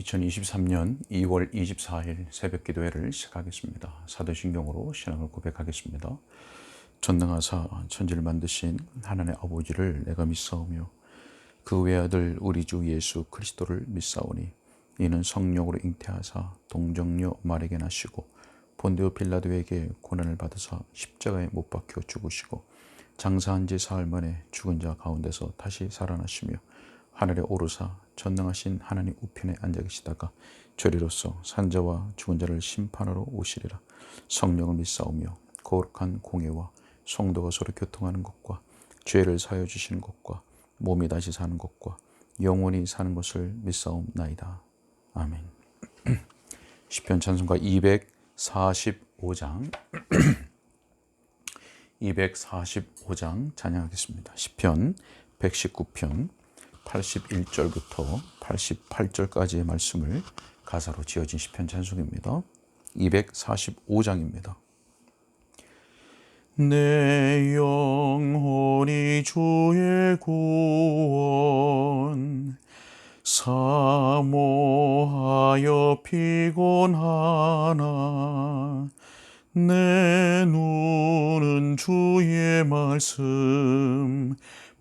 2023년 2월 24일 새벽 기도회를 시작하겠습니다. 사도신경으로 신앙을 고백하겠습니다. 전능하사 천지를 만드신 하나님의 아버지를 내가 믿사오며 그 외아들 우리 주 예수 그리스도를 믿사오니 이는 성령으로 잉태하사 동정녀 말에게 나시고 본데오 빌라도에게 고난을 받으사 십자가에 못 박혀 죽으시고 장사한 지 사흘 만에 죽은 자 가운데서 다시 살아나시며 하늘에 오르사 전능하신 하나님 우편에 앉아 계시다가 저리로서 산자와 죽은 자를 심판하러 오시리라 성령을 믿사오며 거룩한 공예와 성도가 서로 교통하는 것과 죄를 사여 주시는 것과 몸이 다시 사는 것과 영원히 사는 것을 믿사옵나이다. 아멘. 시편 찬송가 245장 245장 찬양하겠습니다. 시편 119편 81절부터 88절까지의 말씀을 가사로 지어진 시편 찬송입니다. 245장입니다. 내 영혼이 주의 구원 사모하여 피곤하나 내 눈은 주의 말씀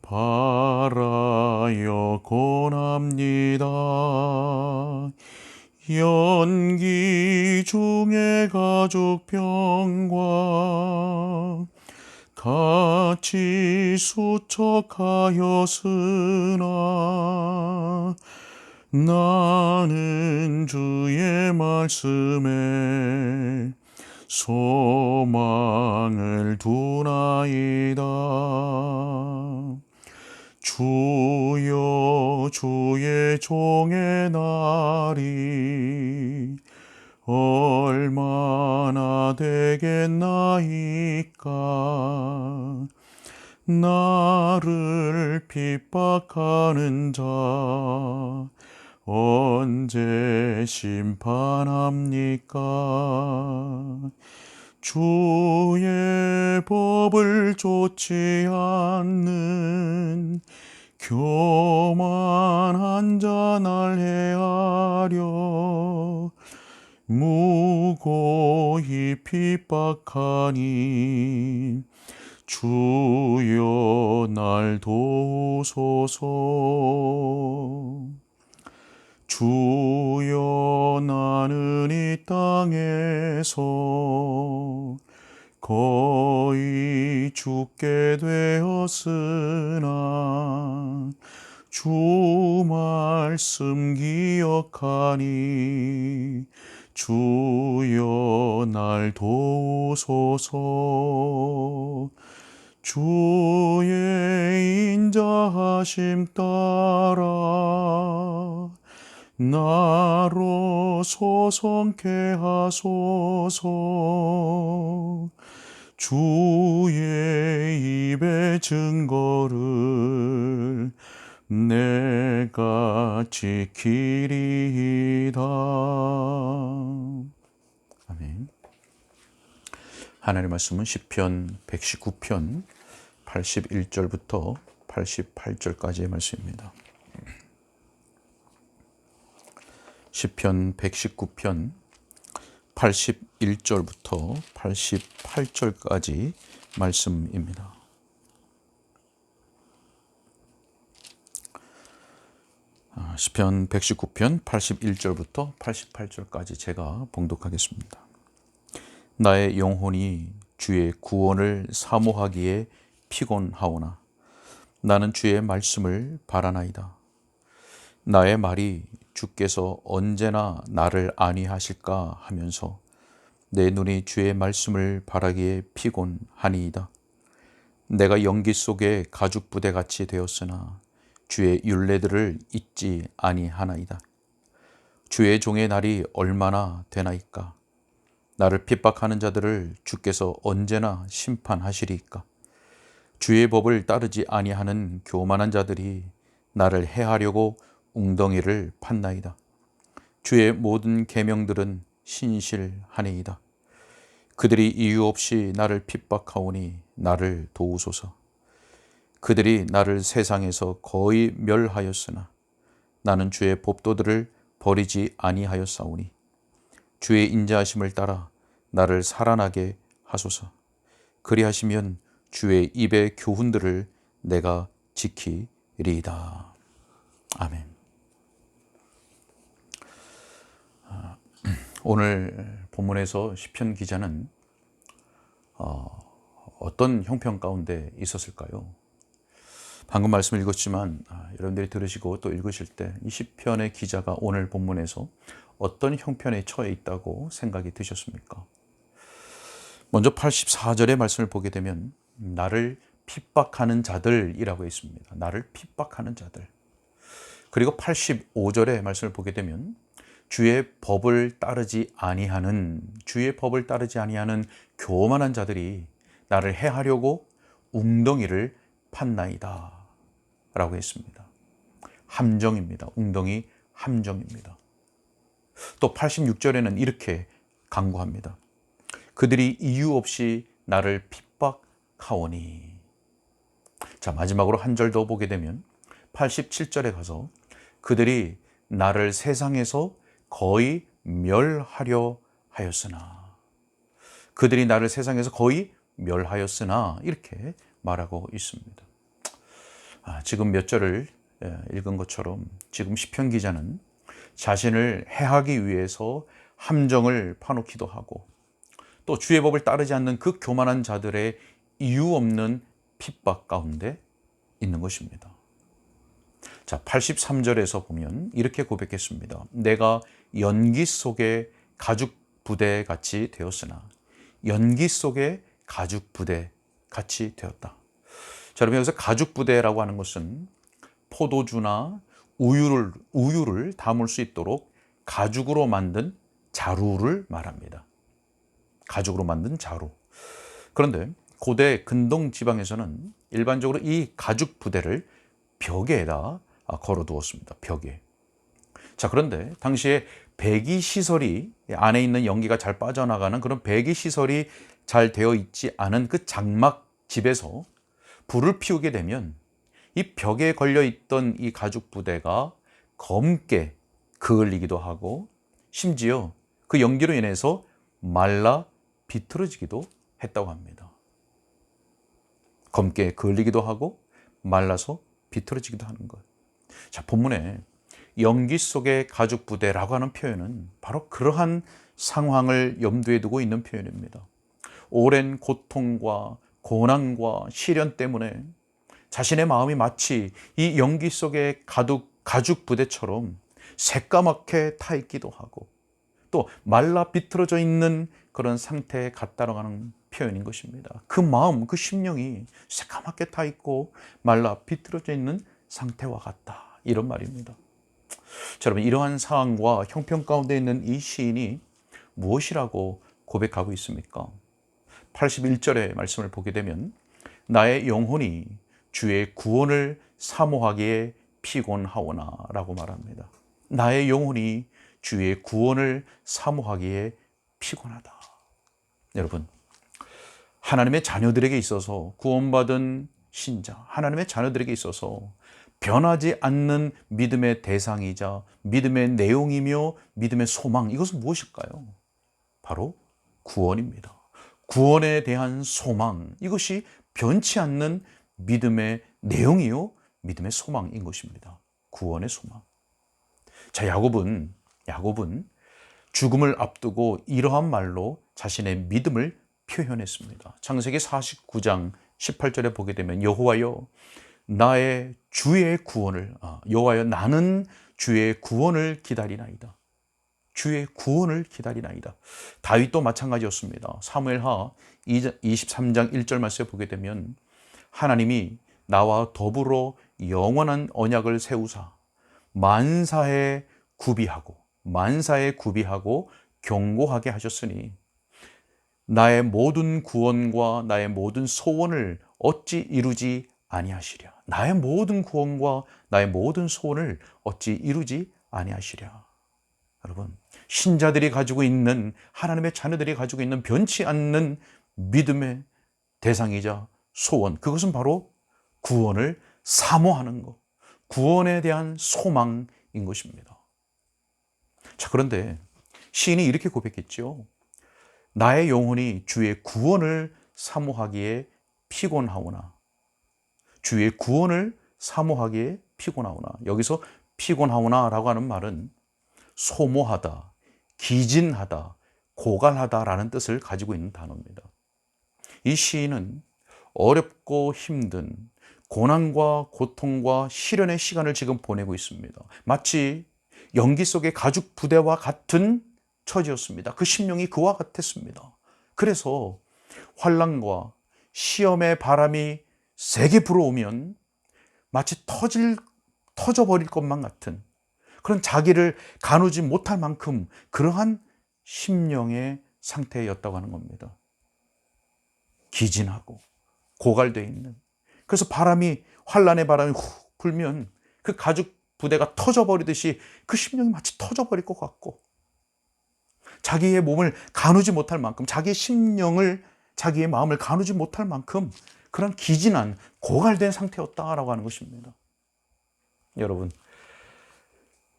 바라여 고납니다. 연기 중에 가족 병과 같이 수척하였으나 나는 주의 말씀에 소망을 두나이다. 주여 주의 종의 날이 얼마나 되겠나이까? 나를 핍박하는 자 언제 심판합니까 주의 법을 좇지 않는 교만한 자 날 해하려 무고히 핍박하니 주여 날 도우소서. 주여 나는 이 땅에서 거의 죽게 되었으나 주 말씀 기억하니 주여 날 도우소서. 주의 인자하심 따라 나로 소송케 하소서 주의 입의 증거를 내가 지키리이다. 아멘. 하나님의 말씀은 시편 119편 81절부터 88절까지의 말씀입니다. 시편 119편 81절부터 88절까지 말씀입니다. 아, 시편 119편 81절부터 88절까지 제가 봉독하겠습니다. 나의 영혼이 주의 구원을 사모하기에 피곤하오나 나는 주의 말씀을 바라나이다. 나의 말이 주께서 언제나 나를 아니하실까 하면서 내 눈이 주의 말씀을 바라기에 피곤하니이다. 내가 연기 속에 가죽 부대 같이 되었으나 주의 윤례들을 잊지 아니하나이다. 주의 종의 날이 얼마나 되나이까? 나를 핍박하는 자들을 주께서 언제나 심판하시리이까? 주의 법을 따르지 아니하는 교만한 자들이 나를 해하려고 웅덩이를 판나이다. 주의 모든 계명들은 신실하니이다. 그들이 이유 없이 나를 핍박하오니 나를 도우소서. 그들이 나를 세상에서 거의 멸하였으나 나는 주의 법도들을 버리지 아니하였사오니 주의 인자하심을 따라 나를 살아나게 하소서. 그리하시면 주의 입의 교훈들을 내가 지키리이다. 아멘. 오늘 본문에서 시편 기자는 어, 어떤 형편 가운데 있었을까요? 방금 말씀 읽었지만 아, 여러분들이 들으시고 또 읽으실 때 이 시편의 기자가 오늘 본문에서 어떤 형편에 처해 있다고 생각이 드셨습니까? 먼저 84절의 말씀을 보게 되면 나를 핍박하는 자들이라고 있습니다. 나를 핍박하는 자들. 그리고 85절의 말씀을 보게 되면 주의 법을 따르지 아니하는 주의 법을 따르지 아니하는 교만한 자들이 나를 해하려고 웅덩이를 판나이다. 라고 했습니다. 함정입니다. 웅덩이 함정입니다. 또 86절에는 이렇게 강구합니다. 그들이 이유 없이 나를 핍박하오니. 자, 마지막으로 한 절 더 보게 되면 87절에 가서 그들이 나를 세상에서 거의 멸하려 하였으나 그들이 나를 세상에서 거의 멸하였으나 이렇게 말하고 있습니다. 아, 지금 몇 절을 예, 읽은 것처럼 지금 시편 기자는 자신을 해하기 위해서 함정을 파놓기도 하고 또 주의 법을 따르지 않는 그 교만한 자들의 이유 없는 핍박 가운데 있는 것입니다. 자, 83절에서 보면 이렇게 고백했습니다. 내가 연기 속에 가죽 부대 같이 되었으나 연기 속에 가죽 부대 같이 되었다. 자, 여러분 여기서 가죽 부대라고 하는 것은 포도주나 우유를 우유를 담을 수 있도록 가죽으로 만든 자루를 말합니다. 가죽으로 만든 자루. 그런데 고대 근동 지방에서는 일반적으로 이 가죽 부대를 벽에다 걸어 두었습니다. 벽에. 자, 그런데 당시에 배기 시설이 안에 있는 연기가 잘 빠져나가는 그런 배기 시설이 잘 되어 있지 않은 그 장막 집에서 불을 피우게 되면 이 벽에 걸려 있던 이 가죽 부대가 검게 그을리기도 하고 심지어 그 연기로 인해서 말라 비틀어지기도 했다고 합니다. 검게 그을리기도 하고 말라서 비틀어지기도 하는 것. 자, 본문에 연기 속의 가죽 부대라고 하는 표현은 바로 그러한 상황을 염두에 두고 있는 표현입니다. 오랜 고통과 고난과 시련 때문에 자신의 마음이 마치 이 연기 속의 가죽, 가죽 부대처럼 새까맣게 타 있기도 하고 또 말라 비틀어져 있는 그런 상태에 갔다라고 하는 표현인 것입니다. 그 마음, 그 심령이 새까맣게 타 있고 말라 비틀어져 있는 상태와 같다. 이런 말입니다. 자, 여러분, 이러한 상황과 형편 가운데 있는 이 시인이 무엇이라고 고백하고 있습니까? 81절의 말씀을 보게 되면 나의 영혼이 주의 구원을 사모하기에 피곤하오나 라고 말합니다. 나의 영혼이 주의 구원을 사모하기에 피곤하다. 여러분, 하나님의 자녀들에게 있어서 구원받은 신자, 하나님의 자녀들에게 있어서 변하지 않는 믿음의 대상이자 믿음의 내용이며 믿음의 소망, 이것은 무엇일까요? 바로 구원입니다. 구원에 대한 소망, 이것이 변치 않는 믿음의 내용이요, 믿음의 소망인 것입니다. 구원의 소망. 자, 야곱은, 야곱은 죽음을 앞두고 이러한 말로 자신의 믿음을 표현했습니다. 창세기 49장 18절에 보게 되면 여호와여 나의 주의 구원을 아, 여호와여 나는 주의 구원을 기다리나이다. 주의 구원을 기다리나이다. 다윗도 마찬가지였습니다. 사무엘하 23장 1절 말씀에 보게 되면 하나님이 나와 더불어 영원한 언약을 세우사 만사에 구비하고 만사에 구비하고 경고하게 하셨으니 나의 모든 구원과 나의 모든 소원을 어찌 이루지 아니하시랴. 나의 모든 구원과 나의 모든 소원을 어찌 이루지 아니하시랴. 여러분, 신자들이 가지고 있는 하나님의 자녀들이 가지고 있는 변치 않는 믿음의 대상이자 소원. 그것은 바로 구원을 사모하는 것. 구원에 대한 소망인 것입니다. 자, 그런데 시인이 이렇게 고백했죠. 나의 영혼이 주의 구원을 사모하기에 피곤하오나 주의 구원을 사모하기에 피곤하오나 여기서 피곤하오나라고 하는 말은 소모하다, 기진하다, 고갈하다라는 뜻을 가지고 있는 단어입니다. 이 시인은 어렵고 힘든 고난과 고통과 시련의 시간을 지금 보내고 있습니다. 마치 연기 속의 가죽 부대와 같은 처지였습니다. 그 심령이 그와 같았습니다. 그래서 환란과 시험의 바람이 세게 불어오면 마치 터질 터져버릴 것만 같은 그런 자기를 가누지 못할 만큼 그러한 심령의 상태였다고 하는 겁니다. 기진하고 고갈되어 있는 그래서 바람이 환란의 바람이 훅 불면 그 가죽 부대가 터져버리듯이 그 심령이 마치 터져버릴 것 같고 자기의 몸을 가누지 못할 만큼 자기의 심령을 자기의 마음을 가누지 못할 만큼 그런 기진한 고갈된 상태였다라고 하는 것입니다. 여러분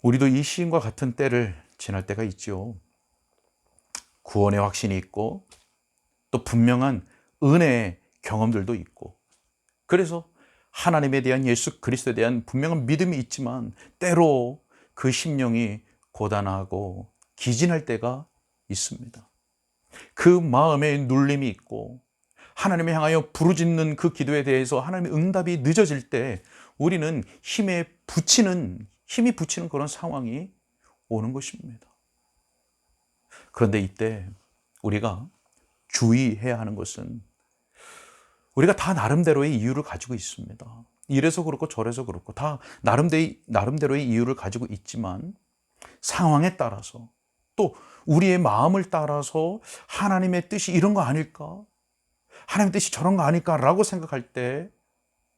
우리도 이 시인과 같은 때를 지날 때가 있죠. 구원의 확신이 있고 또 분명한 은혜의 경험들도 있고 그래서 하나님에 대한 예수 그리스도에 대한 분명한 믿음이 있지만 때로 그 심령이 고단하고 기진할 때가 있습니다. 그 마음에 눌림이 있고 하나님을 향하여 부르짖는 그 기도에 대해서 하나님의 응답이 늦어질 때 우리는 힘에 붙이는 힘이 붙이는 그런 상황이 오는 것입니다. 그런데 이때 우리가 주의해야 하는 것은 우리가 다 나름대로의 이유를 가지고 있습니다. 이래서 그렇고 저래서 그렇고 다 나름대로의, 나름대로의 이유를 가지고 있지만 상황에 따라서 또 우리의 마음을 따라서 하나님의 뜻이 이런 거 아닐까? 하나님의 뜻이 저런 거 아닐까라고 생각할 때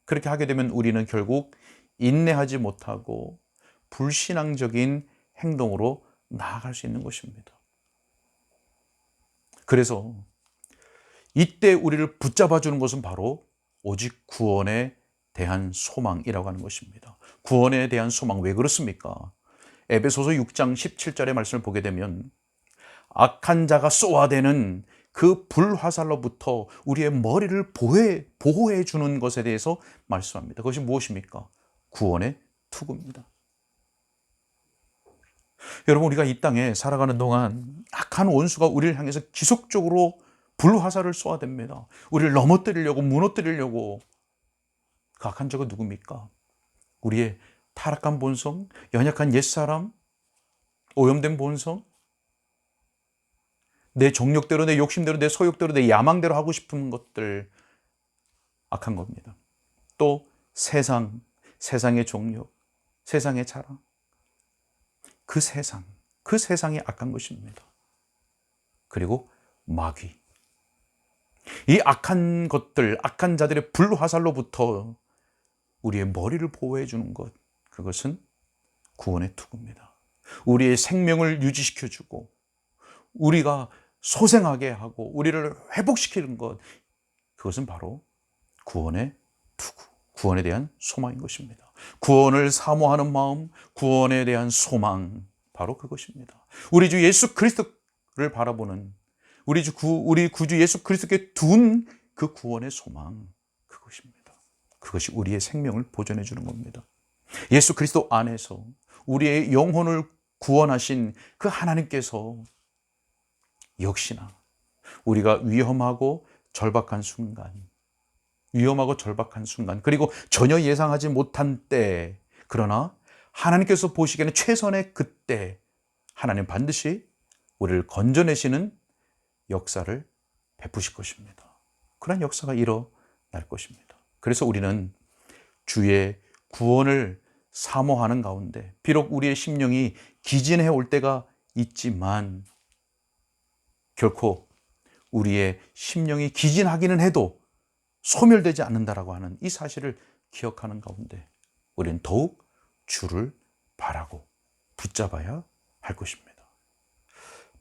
그렇게 하게 되면 우리는 결국 인내하지 못하고 불신앙적인 행동으로 나아갈 수 있는 것입니다. 그래서 이때 우리를 붙잡아 주는 것은 바로 오직 구원에 대한 소망이라고 하는 것입니다. 구원에 대한 소망 왜 그렇습니까? 에베소서 6장 17절의 말씀을 보게 되면 악한 자가 쏘아대는 그 불화살로부터 우리의 머리를 보호해, 보호해 주는 것에 대해서 말씀합니다. 그것이 무엇입니까? 구원의 투구입니다. 여러분 우리가 이 땅에 살아가는 동안 악한 원수가 우리를 향해서 지속적으로 불화살을 쏘아댑니다. 우리를 넘어뜨리려고 무너뜨리려고 그 악한 자가 누굽니까? 우리의 타락한 본성, 연약한 옛사람, 오염된 본성, 내 정욕대로, 내 욕심대로, 내 소욕대로, 내 야망대로 하고 싶은 것들 악한 겁니다. 또 세상, 세상의 종욕, 세상의 자랑, 그 세상, 그 세상이 악한 것입니다. 그리고 마귀. 이 악한 것들, 악한 자들의 불화살로부터 우리의 머리를 보호해 주는 것, 그것은 구원의 투구입니다. 우리의 생명을 유지시켜 주고, 우리가 소생하게 하고, 우리를 회복시키는 것, 그것은 바로 구원의 투구, 구원에 대한 소망인 것입니다. 구원을 사모하는 마음, 구원에 대한 소망, 바로 그것입니다. 우리 주 예수 그리스도를 바라보는 우리 주 구, 우리 구주 예수 그리스도께 둔 그 구원의 소망, 그것입니다. 그것이 우리의 생명을 보존해 주는 겁니다. 예수 그리스도 안에서 우리의 영혼을 구원하신 그 하나님께서 역시나 우리가 위험하고 절박한 순간, 위험하고 절박한 순간, 그리고 전혀 예상하지 못한 때, 그러나 하나님께서 보시기에는 최선의 그때, 하나님 반드시 우리를 건져내시는 역사를 베푸실 것입니다. 그런 역사가 일어날 것입니다. 그래서 우리는 주의 구원을 사모하는 가운데, 비록 우리의 심령이 기진해 올 때가 있지만, 결코 우리의 심령이 기진하기는 해도 소멸되지 않는다라고 하는 이 사실을 기억하는 가운데 우리는 더욱 주를 바라고 붙잡아야 할 것입니다.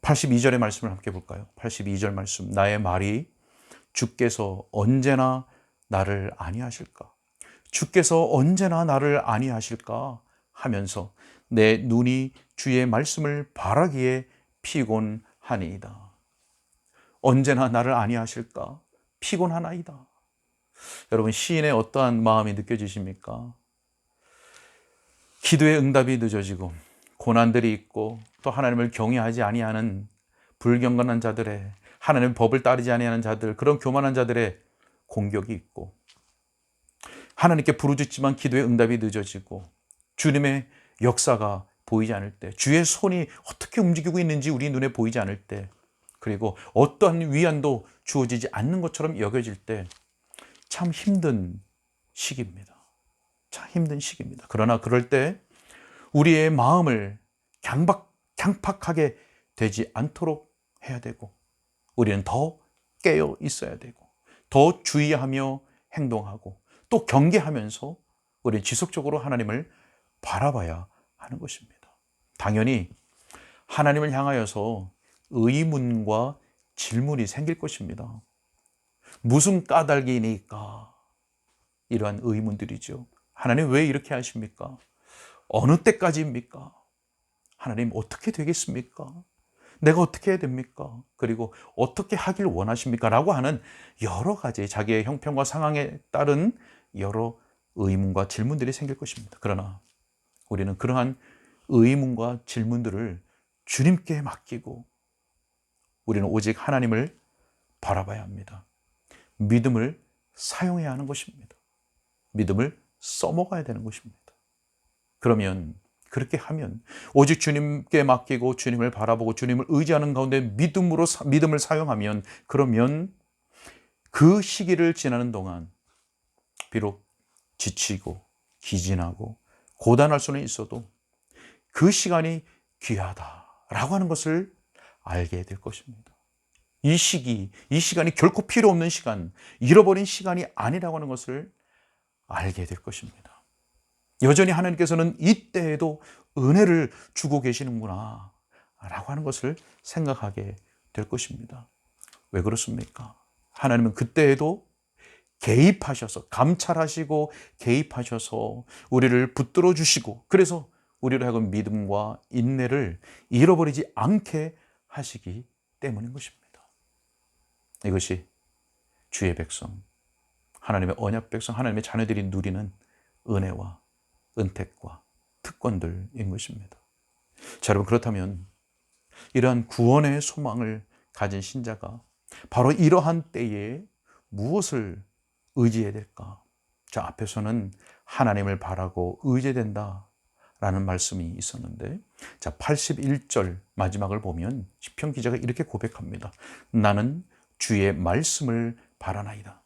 82절의 말씀을 함께 볼까요? 82절 말씀. 나의 말이 주께서 언제나 나를 아니하실까? 주께서 언제나 나를 아니하실까? 하면서 내 눈이 주의 말씀을 바라기에 피곤하니이다. 언제나 나를 아니하실까? 피곤하나이다. 여러분 시인의 어떠한 마음이 느껴지십니까? 기도의 응답이 늦어지고 고난들이 있고 또 하나님을 경외하지 아니하는 불경건한 자들의 하나님의 법을 따르지 아니하는 자들 그런 교만한 자들의 공격이 있고 하나님께 부르짖지만 기도의 응답이 늦어지고 주님의 역사가 보이지 않을 때 주의 손이 어떻게 움직이고 있는지 우리 눈에 보이지 않을 때 그리고 어떠한 위안도 주어지지 않는 것처럼 여겨질 때 참 힘든 시기입니다. 참 힘든 시기입니다. 그러나 그럴 때 우리의 마음을 강박, 강팍하게 되지 않도록 해야 되고 우리는 더 깨어 있어야 되고 더 주의하며 행동하고 또 경계하면서 우리 지속적으로 하나님을 바라봐야 하는 것입니다. 당연히 하나님을 향하여서 의문과 질문이 생길 것입니다. 무슨 까닭이니까? 이러한 의문들이죠. 하나님 왜 이렇게 하십니까? 어느 때까지입니까? 하나님 어떻게 되겠습니까? 내가 어떻게 해야 됩니까? 그리고 어떻게 하길 원하십니까? 라고 하는 여러 가지 자기의 형편과 상황에 따른 여러 의문과 질문들이 생길 것입니다. 그러나 우리는 그러한 의문과 질문들을 주님께 맡기고 우리는 오직 하나님을 바라봐야 합니다. 믿음을 사용해야 하는 것입니다. 믿음을 써먹어야 되는 것입니다. 그러면 그렇게 하면 오직 주님께 맡기고 주님을 바라보고 주님을 의지하는 가운데 믿음으로 믿음을 사용하면 그러면 그 시기를 지나는 동안 비록 지치고 기진하고 고단할 수는 있어도 그 시간이 귀하다라고 하는 것을 알게 될 것입니다. 이 시기, 이 시간이 결코 필요 없는 시간, 잃어버린 시간이 아니라고 하는 것을 알게 될 것입니다. 여전히 하나님께서는 이때에도 은혜를 주고 계시는구나, 라고 하는 것을 생각하게 될 것입니다. 왜 그렇습니까? 하나님은 그때에도 개입하셔서, 감찰하시고 개입하셔서 우리를 붙들어 주시고, 그래서 우리로 하여금 믿음과 인내를 잃어버리지 않게 하시기 때문인 것입니다. 이것이 주의 백성, 하나님의 언약 백성, 하나님의 자녀들이 누리는 은혜와 은택과 특권들인 것입니다. 자, 여러분, 그렇다면 이러한 구원의 소망을 가진 신자가 바로 이러한 때에 무엇을 의지해야 될까? 자, 앞에서는 하나님을 바라고 의지된다. 라는 말씀이 있었는데, 자, 81절 마지막을 보면, 시편 기자가 이렇게 고백합니다. 나는 주의 말씀을 바라나이다.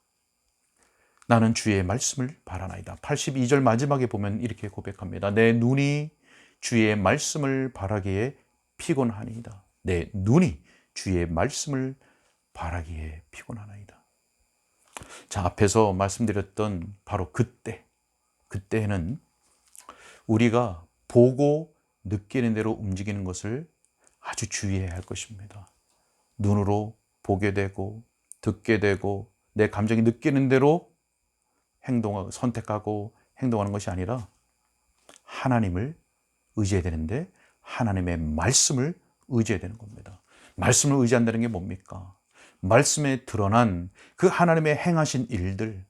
나는 주의 말씀을 바라나이다. 82절 마지막에 보면 이렇게 고백합니다. 내 눈이 주의 말씀을 바라기에 피곤하니이다. 내 눈이 주의 말씀을 바라기에 피곤하나이다. 자, 앞에서 말씀드렸던 바로 그때, 그때는 우리가 보고 느끼는 대로 움직이는 것을 아주 주의해야 할 것입니다. 눈으로 보게 되고 듣게 되고 내 감정이 느끼는 대로 행동하고 선택하고 행동하는 것이 아니라 하나님을 의지해야 되는데 하나님의 말씀을 의지해야 되는 겁니다. 말씀을 의지한다는 게 뭡니까? 말씀에 드러난 그 하나님의 행하신 일들,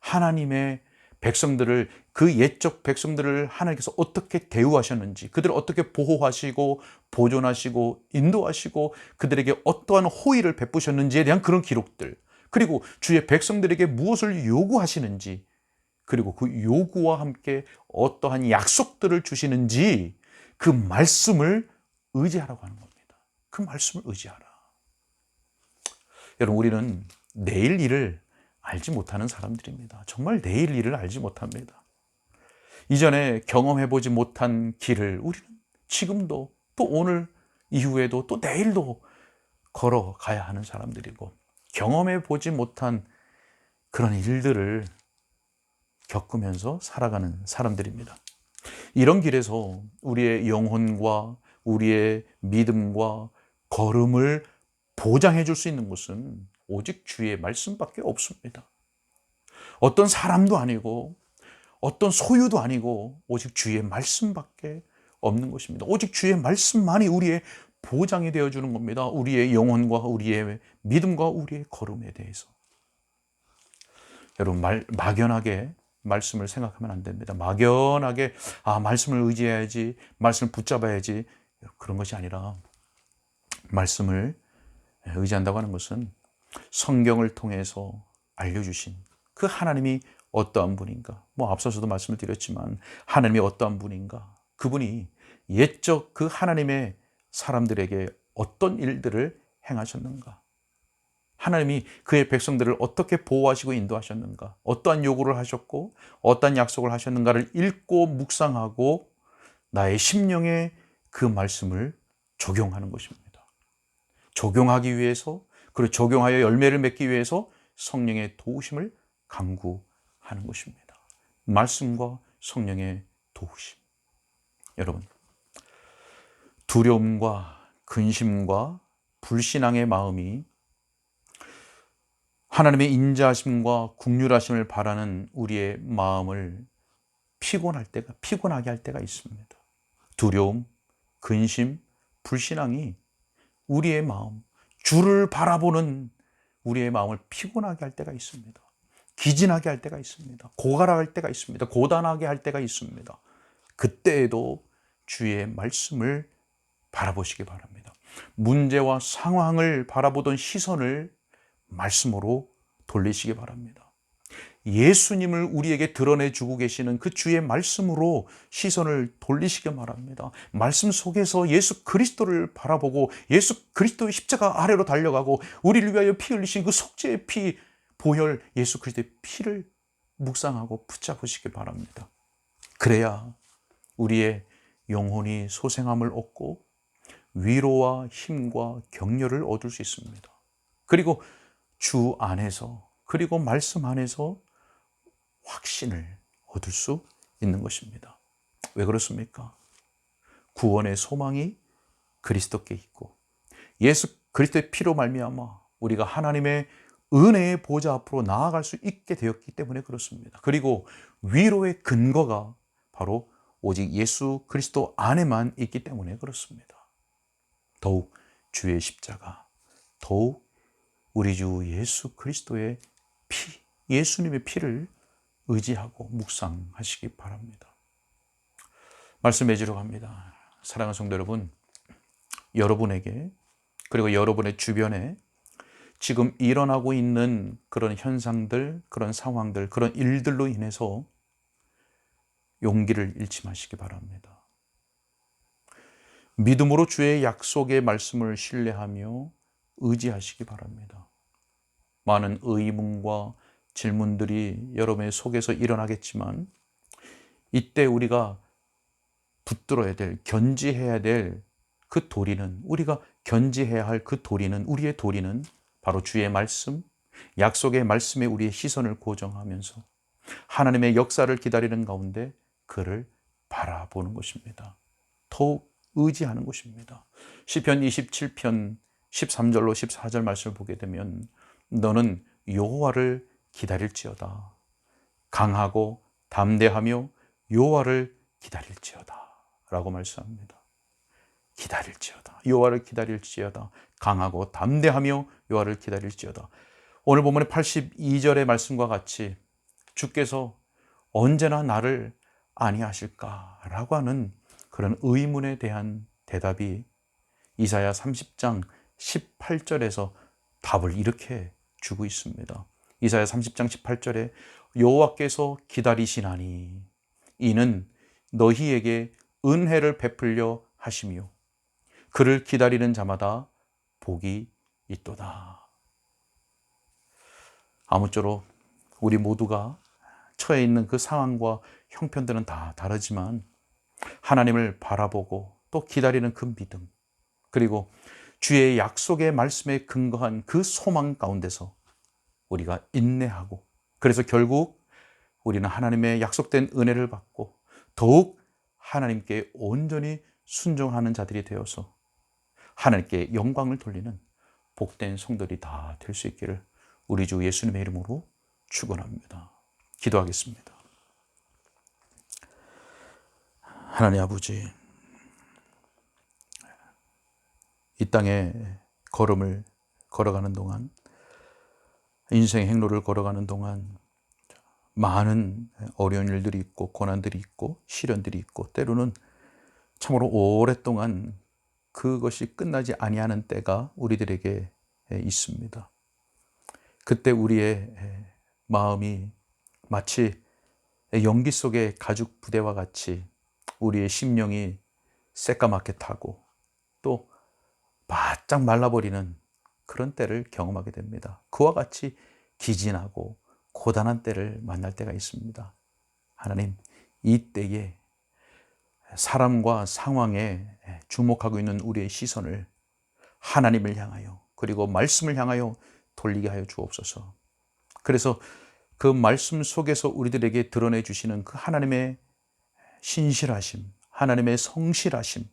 하나님의 백성들을 그 옛적 백성들을 하나님께서 어떻게 대우하셨는지 그들을 어떻게 보호하시고 보존하시고 인도하시고 그들에게 어떠한 호의를 베푸셨는지에 대한 그런 기록들 그리고 주의 백성들에게 무엇을 요구하시는지 그리고 그 요구와 함께 어떠한 약속들을 주시는지 그 말씀을 의지하라고 하는 겁니다. 그 말씀을 의지하라. 여러분 우리는 내일 일을 알지 못하는 사람들입니다. 정말 내일 일을 알지 못합니다. 이전에 경험해보지 못한 길을 우리는 지금도 또 오늘 이후에도 또 내일도 걸어가야 하는 사람들이고 경험해보지 못한 그런 일들을 겪으면서 살아가는 사람들입니다. 이런 길에서 우리의 영혼과 우리의 믿음과 걸음을 보장해 줄 수 있는 것은 오직 주의 말씀밖에 없습니다. 어떤 사람도 아니고 어떤 소유도 아니고 오직 주의 말씀밖에 없는 것입니다. 오직 주의 말씀만이 우리의 보장이 되어 주는 겁니다. 우리의 영혼과 우리의 믿음과 우리의 걸음에 대해서. 여러분 말, 막연하게 말씀을 생각하면 안 됩니다. 막연하게 아 말씀을 의지해야지, 말씀을 붙잡아야지 그런 것이 아니라 말씀을 의지한다고 하는 것은 성경을 통해서 알려주신 그 하나님이 어떠한 분인가. 뭐 앞서서도 말씀을 드렸지만 하나님이 어떠한 분인가. 그분이 옛적 그 하나님의 사람들에게 어떤 일들을 행하셨는가. 하나님이 그의 백성들을 어떻게 보호하시고 인도하셨는가, 어떠한 요구를 하셨고, 어떠한 약속을 하셨는가를 읽고 묵상하고 나의 심령에 그 말씀을 적용하는 것입니다. 적용하기 위해서, 그리고 적용하여 열매를 맺기 위해서 성령의 도우심을 강구 하는 것입니다. 말씀과 성령의 도우심. 여러분, 두려움과 근심과 불신앙의 마음이 하나님의 인자하심과 국률하심을 바라는 우리의 마음을 피곤할 때가 피곤하게 할 때가 있습니다. 두려움, 근심, 불신앙이 우리의 마음, 주를 바라보는 우리의 마음을 피곤하게 할 때가 있습니다. 기진하게 할 때가 있습니다. 고갈할 때가 있습니다. 고단하게 할 때가 있습니다. 그때에도 주의 말씀을 바라보시기 바랍니다. 문제와 상황을 바라보던 시선을 말씀으로 돌리시기 바랍니다. 예수님을 우리에게 드러내 주고 계시는 그 주의 말씀으로 시선을 돌리시기 바랍니다. 말씀 속에서 예수 그리스도를 바라보고 예수 그리스도의 십자가 아래로 달려가고 우리를 위하여 피 흘리신 그 속죄의 피 보혈 예수 그리스도의 피를 묵상하고 붙잡으시기 바랍니다. 그래야 우리의 영혼이 소생함을 얻고 위로와 힘과 격려를 얻을 수 있습니다. 그리고 주 안에서 그리고 말씀 안에서 확신을 얻을 수 있는 것입니다. 왜 그렇습니까? 구원의 소망이 그리스도께 있고 예수 그리스도의 피로 말미암아 우리가 하나님의 은혜의 보좌 앞으로 나아갈 수 있게 되었기 때문에 그렇습니다. 그리고 위로의 근거가 바로 오직 예수 그리스도 안에만 있기 때문에 그렇습니다. 더욱 주의 십자가, 더욱 우리 주 예수 그리스도의 피, 예수님의 피를 의지하고 묵상하시기 바랍니다. 말씀 맺으러 갑니다. 사랑하는 성도 여러분, 여러분에게 그리고 여러분의 주변에 지금 일어나고 있는 그런 현상들, 그런 상황들, 그런 일들로 인해서 용기를 잃지 마시기 바랍니다. 믿음으로 주의 약속의 말씀을 신뢰하며 의지하시기 바랍니다. 많은 의문과 질문들이 여러분의 속에서 일어나겠지만 이때 우리가 붙들어야 될, 견지해야 될 그 도리는 우리가 견지해야 할 그 도리는 우리의 도리는 바로 주의 말씀, 약속의 말씀에 우리의 시선을 고정하면서 하나님의 역사를 기다리는 가운데 그를 바라보는 것입니다. 더욱 의지하는 것입니다. 시편 27편 13절로 14절 말씀을 보게 되면 너는 여호와를 기다릴지어다. 강하고 담대하며 여호와를 기다릴지어다. 라고 말씀합니다. 기다릴지어다. 여호와를 기다릴지어다. 강하고 담대하며 여호와를 기다릴지어다. 오늘 본문의 82절의 말씀과 같이 주께서 언제나 나를 아니하실까라고 하는 그런 의문에 대한 대답이 이사야 30장 18절에서 답을 이렇게 주고 있습니다. 이사야 30장 18절에 여호와께서 기다리시나니 이는 너희에게 은혜를 베풀려 하시며 그를 기다리는 자마다 복이 있도다. 아무쪼록 우리 모두가 처해 있는 그 상황과 형편들은 다 다르지만 하나님을 바라보고 또 기다리는 그 믿음 그리고 주의 약속의 말씀에 근거한 그 소망 가운데서 우리가 인내하고 그래서 결국 우리는 하나님의 약속된 은혜를 받고 더욱 하나님께 온전히 순종하는 자들이 되어서 하나님께 영광을 돌리는 복된 성들이 다 될 수 있기를 우리 주 예수님의 이름으로 축원합니다. 기도하겠습니다. 하나님 아버지 이 땅에 걸음을 걸어가는 동안 인생의 행로를 걸어가는 동안 많은 어려운 일들이 있고 고난들이 있고 시련들이 있고 때로는 참으로 오랫동안 그것이 끝나지 아니하는 때가 우리들에게 있습니다. 그때 우리의 마음이 마치 연기 속의 가죽 부대와 같이 우리의 심령이 새까맣게 타고 또 바짝 말라버리는 그런 때를 경험하게 됩니다. 그와 같이 기진하고 고단한 때를 만날 때가 있습니다. 하나님, 이 때에 사람과 상황에 주목하고 있는 우리의 시선을 하나님을 향하여 그리고 말씀을 향하여 돌리게 하여 주옵소서. 그래서 그 말씀 속에서 우리들에게 드러내 주시는 그 하나님의 신실하심, 하나님의 성실하심,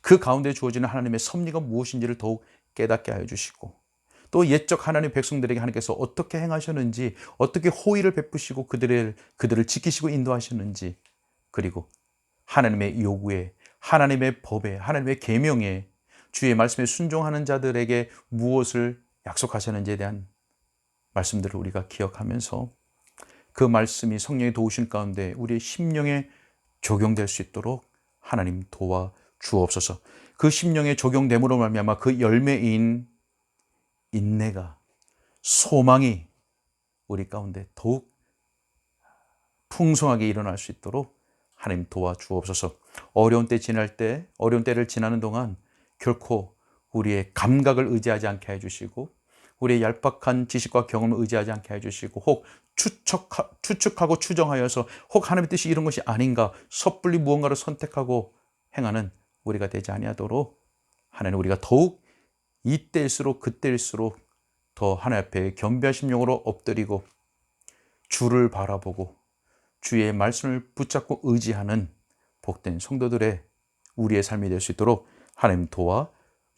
그 가운데 주어지는 하나님의 섭리가 무엇인지를 더욱 깨닫게 하여 주시고 또 옛적 하나님 백성들에게 하나님께서 어떻게 행하셨는지 어떻게 호의를 베푸시고 그들을 그들을 지키시고 인도하셨는지 그리고 하나님의 요구에 하나님의 법에 하나님의 계명에 주의 말씀에 순종하는 자들에게 무엇을 약속하셨는지에 대한 말씀들을 우리가 기억하면서 그 말씀이 성령의 도우신 가운데 우리의 심령에 적용될 수 있도록 하나님 도와 주옵소서. 그 심령에 적용됨으로 말미암아 그 열매인 인내가 소망이 우리 가운데 더욱 풍성하게 일어날 수 있도록 하나님 도와 주옵소서. 어려운 때 지날 때 어려운 때를 지나는 동안 결코 우리의 감각을 의지하지 않게 해 주시고 우리의 얄팍한 지식과 경험을 의지하지 않게 해주시고 혹 추측, 추측하고 추정하여서 혹 하나님의 뜻이 이런 것이 아닌가 섣불리 무언가를 선택하고 행하는 우리가 되지 아니하도록 하나님 우리가 더욱 이때일수록 그때일수록 더 하나님 앞에 겸비한 심령으로 엎드리고 주를 바라보고 주의 말씀을 붙잡고 의지하는 복된 성도들의 우리의 삶이 될 수 있도록 하나님 도와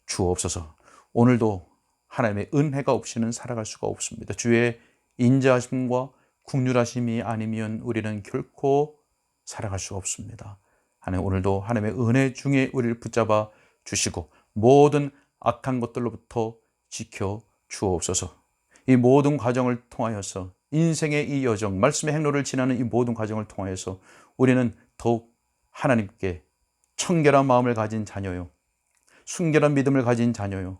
주옵소서. 오늘도 하나님의 은혜가 없이는 살아갈 수가 없습니다. 주의 인자하심과 국률하심이 아니면 우리는 결코 살아갈 수가 없습니다. 하나님 오늘도 하나님의 은혜 중에 우리를 붙잡아 주시고 모든 악한 것들로부터 지켜 주옵소서. 이 모든 과정을 통하여서 인생의 이 여정, 말씀의 행로를 지나는 이 모든 과정을 통하여서 우리는 더욱 하나님께 청결한 마음을 가진 자녀요. 순결한 믿음을 가진 자녀요.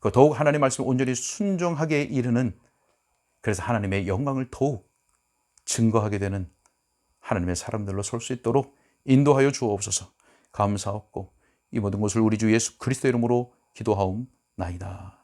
그 더욱 하나님 말씀을 온전히 순종하게 이르는 그래서 하나님의 영광을 더욱 증거하게 되는 하나님의 사람들로 설 수 있도록 인도하여 주옵소서. 감사하고 이 모든 것을 우리 주 예수 그리스도 이름으로 기도하옵나이다.